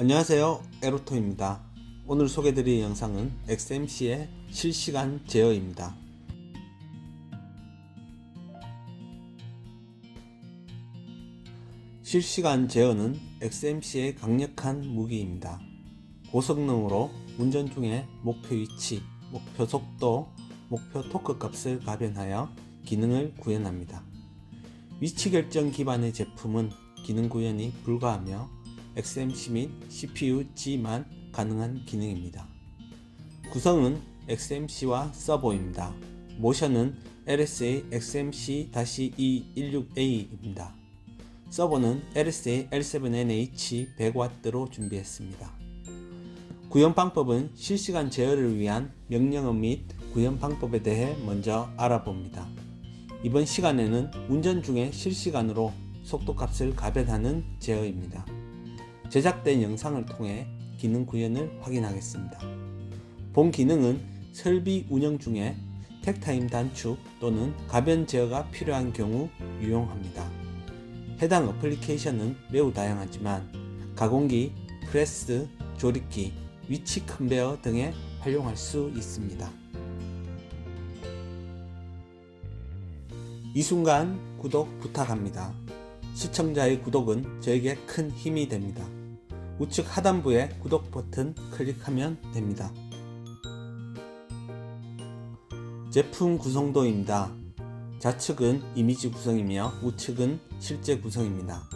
안녕하세요. 에로토입니다. 오늘 소개드릴 영상은 XMC의 실시간 제어입니다. 실시간 제어는 XMC의 강력한 무기입니다. 고성능으로 운전 중에 목표 위치, 목표 속도, 목표 토크 값을 가변하여 기능을 구현합니다. 위치 결정 기반의 제품은 기능 구현이 불가하며 XMC 및 CPU-G만 가능한 기능입니다. 구성은 XMC와 서버입니다. 모션은 LSA XMC-E16A입니다. 서버는 LSA L7NH 100W로 준비했습니다. 구현 방법은 실시간 제어를 위한 명령어 및 구현 방법에 대해 먼저 알아봅니다. 이번 시간에는 운전 중에 실시간으로 속도 값을 가변하는 제어입니다. 제작된 영상을 통해 기능 구현을 확인하겠습니다. 본 기능은 설비 운영 중에 택타임 단축 또는 가변 제어가 필요한 경우 유용합니다. 해당 어플리케이션은 매우 다양하지만 가공기, 프레스, 조립기, 위치 컨베어 등에 활용할 수 있습니다. 이 순간 구독 부탁합니다. 시청자의 구독은 저에게 큰 힘이 됩니다. 우측 하단부에 구독 버튼 클릭하면 됩니다. 제품 구성도입니다. 좌측은 이미지 구성이며 우측은 실제 구성입니다.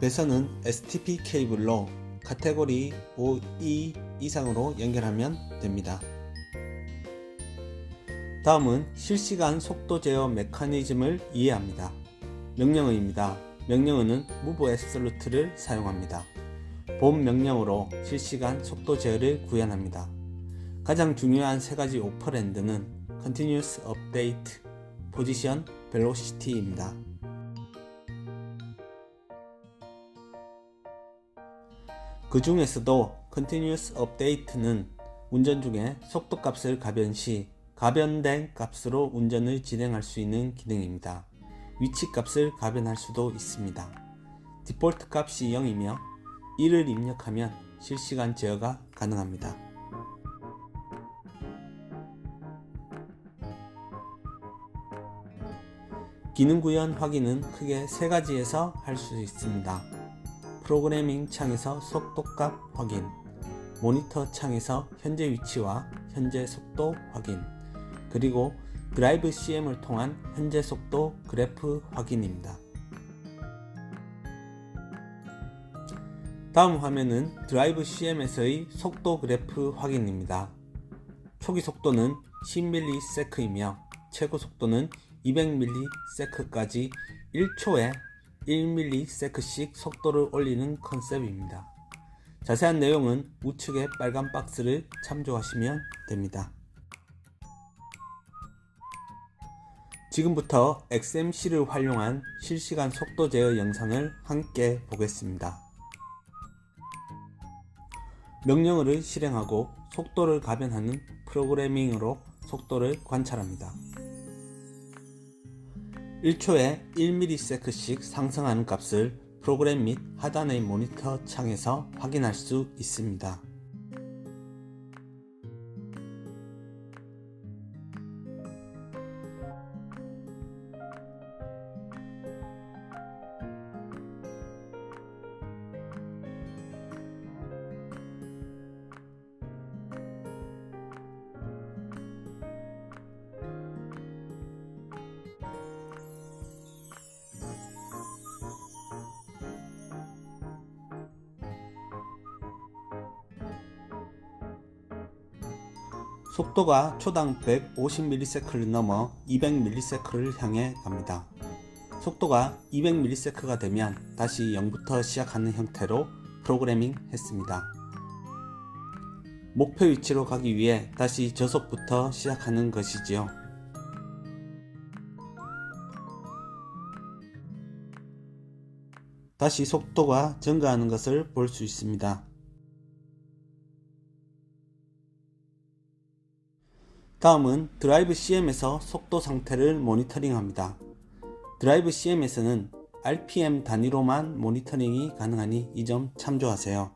배선은 STP 케이블로 카테고리 5E 이상으로 연결하면 됩니다. 다음은 실시간 속도 제어 메커니즘을 이해합니다. 명령어입니다. 명령어는 move absolute를 사용합니다. 본 명령으로 실시간 속도 제어를 구현합니다. 가장 중요한 세 가지 오퍼랜드는 continuous update, position, velocity입니다. 그 중에서도 continuous update는 운전 중에 속도 값을 가변 시 가변된 값으로 운전을 진행할 수 있는 기능입니다. 위치 값을 가변할 수도 있습니다. 디폴트 값이 0이며 1을 입력하면 실시간 제어가 가능합니다. 기능 구현 확인은 크게 세 가지에서 할 수 있습니다. 프로그래밍 창에서 속도값 확인, 모니터 창에서 현재 위치와 현재 속도 확인, 그리고 드라이브 CM을 통한 현재 속도 그래프 확인입니다. 다음 화면은 드라이브 CM에서의 속도 그래프 확인입니다. 초기 속도는 10ms이며 최고 속도는 200ms까지 1초에 1ms씩 속도를 올리는 컨셉입니다. 자세한 내용은 우측의 빨간 박스를 참조하시면 됩니다. 지금부터 XMC를 활용한 실시간 속도 제어 영상을 함께 보겠습니다. 명령어를 실행하고 속도를 가변하는 프로그래밍으로 속도를 관찰합니다. 1초에 1ms씩 상승하는 값을 프로그램 및 하단의 모니터 창에서 확인할 수 있습니다. 속도가 초당 150ms를 넘어 200ms를 향해 갑니다. 속도가 200ms가 되면 다시 0부터 시작하는 형태로 프로그래밍 했습니다. 목표 위치로 가기 위해 다시 저속부터 시작하는 것이지요. 다시 속도가 증가하는 것을 볼 수 있습니다. 다음은 드라이브 CM에서 속도 상태를 모니터링합니다. 드라이브 CM에서는 RPM 단위로만 모니터링이 가능하니 이 점 참조하세요.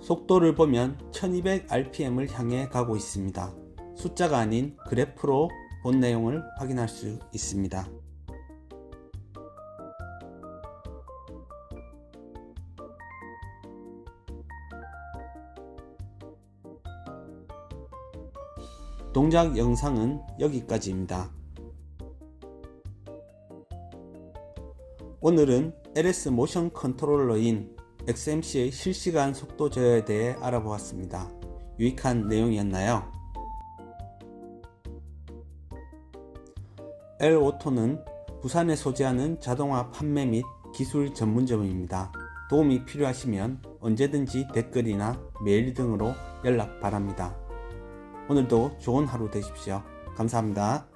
속도를 보면 1200rpm을 향해 가고 있습니다. 숫자가 아닌 그래프로 본 내용을 확인할 수 있습니다. 동작 영상은 여기까지입니다. 오늘은 LS 모션 컨트롤러인 XMC의 실시간 속도 조절에 대해 알아보았습니다. 유익한 내용이었나요? L오토는 부산에 소재하는 자동화 판매 및 기술 전문점입니다. 도움이 필요하시면 언제든지 댓글이나 메일 등으로 연락 바랍니다. 오늘도 좋은 하루 되십시오. 감사합니다.